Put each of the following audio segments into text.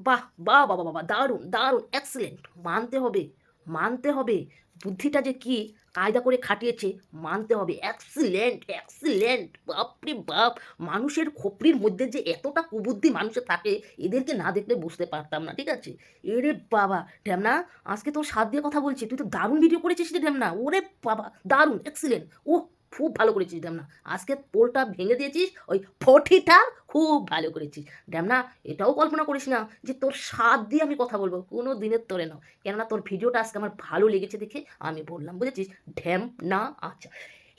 বাহ বাহ বাবা বাবা দারুণ দারুণ এক্সেলেন্ট মানতে হবে মানতে হবে। বুদ্ধিটা যে কি, কায়দা করে খাটিয়েছে, মানতে হবে। এক্সিলেন্ট এক্সিলেন্ট বাপরে বাপ, মানুষের খোপড়ির মধ্যে যে এতটা কুবুদ্ধি মানুষের থাকে, এদেরকে না দেখলে বুঝতে পারতাম না, ঠিক আছে? এরে বাবা, ঢ্যামনা, আজকে তোর সাথ দিয়ে কথা বলছি। তুই তো দারুণ ভিডিও করেছিস রে ঢ্যামনা। ওরে বাবা, দারুণ এক্সিলেন্ট ও খুব ভালো করেছিস ড্যামনা আজকে পোলটা ভেঙে দিয়েছিস, ওই ফটিটা খুব ভালো করেছিস। ড্যামনা এটাও কল্পনা করিস না যে তোর স্বাদ দিয়ে আমি কথা বলব, কোনো দিনের তোরে না। কেননা তোর ভিডিওটা আজকে আমার ভালো লেগেছে দেখে আমি বললাম, বুঝেছিস? ঢ্যাম না আচ্ছা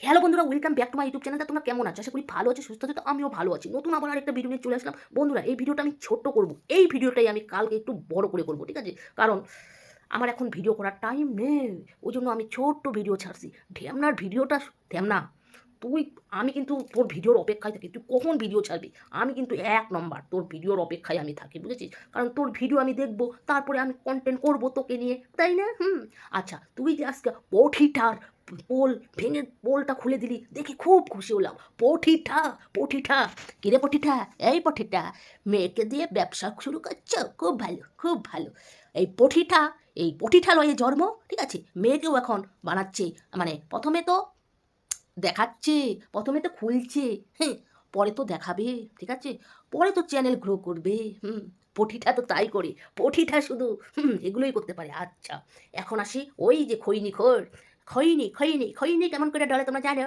হ্যালো বন্ধুরা welcome back to my YouTube চ্যানেলটা তোমরা কেমন আছো? আশা করি ভালো আছো, সুস্থ আছো, তো আমিও ভালো আছি। নতুন আবার আরেকটা ভিডিও নিয়ে চলে আসলাম। বন্ধুরা, এই ভিডিওটা আমি ছোট্ট করব। এই ভিডিওটাই আমি কালকে একটু বড় করে করব, ঠিক আছে? কারণ আমার এখন ভিডিও করার টাইম নেই। ওই জন্য আমি ছোট্ট ভিডিও ছাড়ছি। ঢ্যামনার ভিডিওটা ঢ্যামনা তুই, আমি কিন্তু তোর ভিডিওর অপেক্ষায় থাকি। তুই কখন ভিডিও ছাড়বি? আমি কিন্তু এক নম্বর। তোর ভিডিওর অপেক্ষায় আমি থাকি, বুঝেছিস? কারণ তোর ভিডিও আমি দেখব, তারপরে আমি কন্টেন্ট করব তোকে নিয়ে, তাই না? হুম। আচ্ছা তুই যে আজকে পঠিটার পোল ভেঙে পোলটা খুলে দিলি, দেখে খুব খুশি হলাম। পঠিটা পঠিটা কিরে পঠিটা এই পঠিটা মেয়েকে দিয়ে ব্যবসা শুরু করছ? খুব ভালো খুব ভালো। এই পঠিটা এই পঠিটা লয়ে জন্ম, ঠিক আছে? মেয়েকেও এখন বানাচ্ছে মানে প্রথমে তো দেখাচ্ছে, প্রথমে তো খুলছে হ্যাঁ পরে তো দেখাবে, ঠিক আছে? পরে তো চ্যানেল গ্রো করবে, হুম, পঠিটা তো তাই করে, পঠিটা শুধু, হুম, এগুলোই করতে পারে আচ্ছা এখন আসি, ওই যে খৈনি খোর, খৈনি খৈনি খৈনি কেমন করে ডলে তোমরা জানো?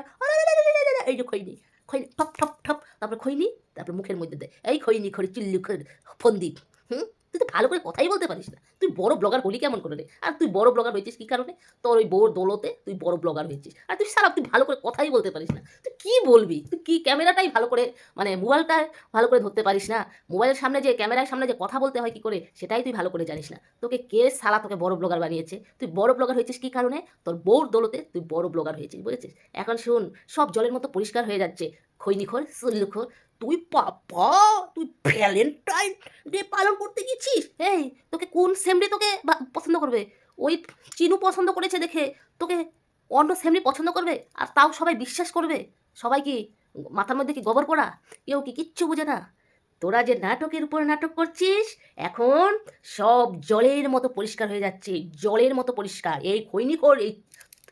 এই যে খৈনি খৈনি, ঠপ ঠপ ঠপ, তারপরে খৈনি, তারপরে মুখের মধ্যে দেয় এই খৈনি খড়ি চিল্লু খর, ফন্দীপ, হুম তুই তো ভালো করে কথাই বলতে পারিস না। তুই বড় ব্লগার হলি কেমন করে রে? আর তুই বড় ব্লগার হয়েছিস কী কারণে? তোর ওই বউর দৌলতে তুই বড় ব্লগার হয়েছিস। আর তুই সারা তুই ভালো করে কথাই বলতে পারিস না। তুই কী বলবি? তুই কী ক্যামেরাটাই ভালো করে মানে মোবাইলটা ভালো করে ধরতে পারিস না? মোবাইলের সামনে যে, ক্যামেরার সামনে যে কথা বলতে হয় কী করে, সেটাই তুই ভালো করে জানিস না। তোকে কে সালা তোকে বড় ব্লগার বানিয়েছে? তুই বড় ব্লগার হয়েছিস কী কারণে? তোর বউর দোলতে তুই বড় ব্লগার হয়েছিস, বুঝেছিস? এখন শুন, সব জলের মতো পরিষ্কার হয়ে যাচ্ছে। খৈনিখোর সুল্লুখোর তুই পাপা, তুই ভ্যালেন্টাইন ডে পালন করতে গেছিস? এই, তোকে কোন সেমডে তোকে পছন্দ করবে? ওই চিনু পছন্দ করেছে দেখে, তোকে অন্য সেমডি পছন্দ করবে? আর তাও সবাই বিশ্বাস করবে? সবাই কি মাথার মধ্যে কি গোবর পড়া? কেউ কি কিচ্ছু বোঝে না। তোরা যে নাটকের উপর নাটক করছিস, এখন সব জলের মতো পরিষ্কার হয়ে যাচ্ছে, জলের মতো পরিষ্কার। এই খৈনিকর, এই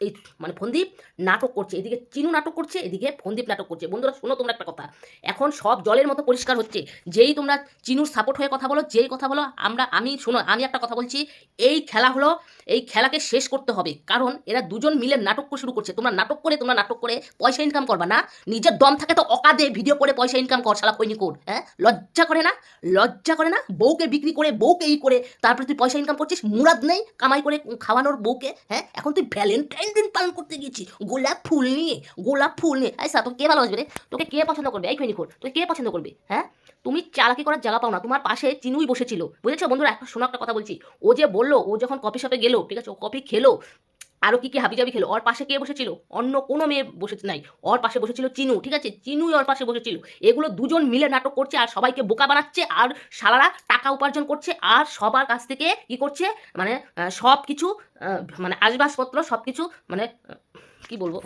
এই মানে ফন্দীপ নাটক করছে, এদিকে চিনু নাটক করছে, এদিকে ফন্দীপ নাটক করছে। বন্ধুরা, শোনো তোমরা একটা কথা। এখন সব জলের মতো পরিষ্কার হচ্ছে। যেই তোমরা চিনুর সাপোর্ট হয়ে কথা বলো, যেই কথা বলো, আমরা, আমি, শোনো, আমি একটা কথা বলছি। এই খেলা হলো, এই খেলাকে শেষ করতে হবে। কারণ এরা দুজন মিলে নাটক শুরু করছে। তোমরা নাটক করে, তোমরা নাটক করে পয়সা ইনকাম করবা না। নিজের দম থাকে তো অকাদে ভিডিও করে পয়সা ইনকাম কর, শালা খৈনি কর হ্যাঁ? লজ্জা করে না? লজ্জা করে না? বউকে বিক্রি করে, বউকে এই করে, তারপরে তুই পয়সা ইনকাম করছিস, মুরাদ নেই কামাই করে খাওয়ানোর বউকে হ্যাঁ? এখন তুই ভ্যালেন্টাইন দিন পালন করতে গিয়েছি। গোলাপ ফুল নিয়ে, গোলাপ ফুল নিয়ে। আচ্ছা তোকে কে ভালোবাসবে রে? তোকে কে পছন্দ করবে? এই খৈনি কর তোকে কে পছন্দ করবে? হ্যাঁ? তুমি চালাকি করার জায়গা পাও না। তোমার পাশে চিনুই বসেছিল। বুঝেছ বন্ধুরা? এখন শোনো একটা কথা বলছি। ও যে বলল, ও যখন কফি শপে গেলো, ঠিক আছে? ও কফি খেলো আরও কী কী হাবিজাবি খেলো? ওর পাশে কে বসেছিল? অন্য কোনো মেয়ে বসে নাই। ওর পাশে বসেছিল চিনু, ঠিক আছে? চিনুই ওর পাশে বসেছিল। এগুলো দুজন মিলে নাটক করছে আর সবাইকে বোকা বানাচ্ছে আর সারারা টাকা উপার্জন করছে আর সবার কাছ থেকে কি করছে? মানে সব কিছু মানে আসবাসপত্র সব কিছু মানে কি বলব?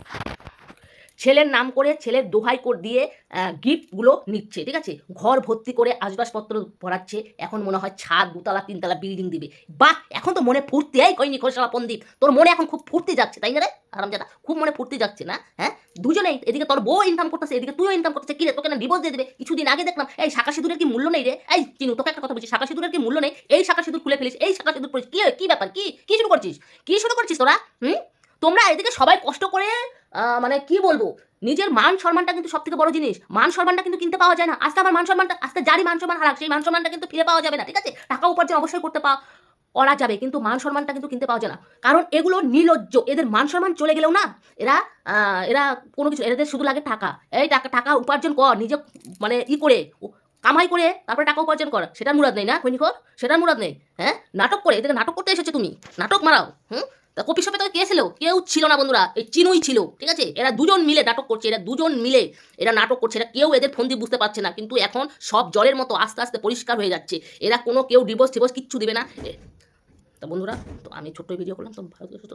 ছেলের নাম করে ছেলের দোহাই করে দিয়ে গিফটগুলো নিচ্ছে, ঠিক আছে? ঘর ভর্তি করে আসবাবপত্র ভরাচ্ছে, এখন মনে হয় ছাদ, দুতলা, তিনতলা বিল্ডিং দিবে। বাহ! এখন তো মনে ফুর্তি, এই কইনি খোসলা পন্দীপ তোর মনে এখন খুব ফুর্তি যাচ্ছে, তাই না রে? আরামজাদা খুব মনে ফুর্তি যাচ্ছে না হ্যাঁ? দুজনেই, এদিকে তোর বউ ইনকাম করতেছে, এদিকে তুইও ইনকাম করতেছে, কি রে, তোকে না ডিভোর্স দিয়ে দেবে? কিছুদিন আগে দেখলাম, এই শাখা সিঁদুরের কি মূল্য নেই রে? এই চিনু, তোকে একটা কথা বলছি, শাখা সিঁদুরের কি মূল্য নেই? এই শাখা সিঁদুর খুলে ফেলিস, এই শাখা সিঁদুর পড়িস, কি কি ব্যাপার, কি কি শুরু করছিস? কি শুরু করছিস তোরা? হুম? তোমরা এদিকে সবাই কষ্ট করে মানে কি বলব? নিজের মান সম্মানটা কিন্তু সব থেকে বড় জিনিস। মান সম্মানটা কিন্তু কিনতে পাওয়া যায় না। আজকে আমার মান সম্মানটা আজকে যারই মান সম্মান হারাক, সেই মান সম্মানটা কিন্তু ফিরে পাওয়া যাবে না, ঠিক আছে? টাকা উপার্জন অবশ্যই করতে পাওয়া করা যাবে, কিন্তু মান সম্মানটা কিন্তু কিনতে পাওয়া যায় না। কারণ এগুলো নির্লজ্জ এদের মান সম্মান চলে গেলেও না, এরা এরা কোনো কিছু এদের শুধু লাগে টাকা। এই টাকা টাকা উপার্জন কর, নিজে মানে ই করে কামাই করে, তারপরে টাকা উপার্জন কর। সেটার মুরাদ নেই না, খৈনিকর? সেটার মুরাদ নেই হ্যাঁ? নাটক করে এদের নাটক করতে এসেছ তুমি। নাটক মারাও, হুম? তা কপি শপে তো কে ছিল? কেউ ছিল না বন্ধুরা, এই চিনুই ছিল, ঠিক আছে? এরা দুজন মিলে নাটক করছে, এরা দুজন মিলে এরা নাটক করছে, এরা কেউ এদের ফন্দি বুঝতে পারছে না, কিন্তু এখন সব জলের মতো আস্তে আস্তে পরিষ্কার হয়ে যাচ্ছে। এরা কোনো কেউ ডিভোর্স টিভোর্স কিচ্ছু দেবে না। তো বন্ধুরা, তো আমি ছোট্ট ভিডিও করলাম, তো ভালো সুস্থ।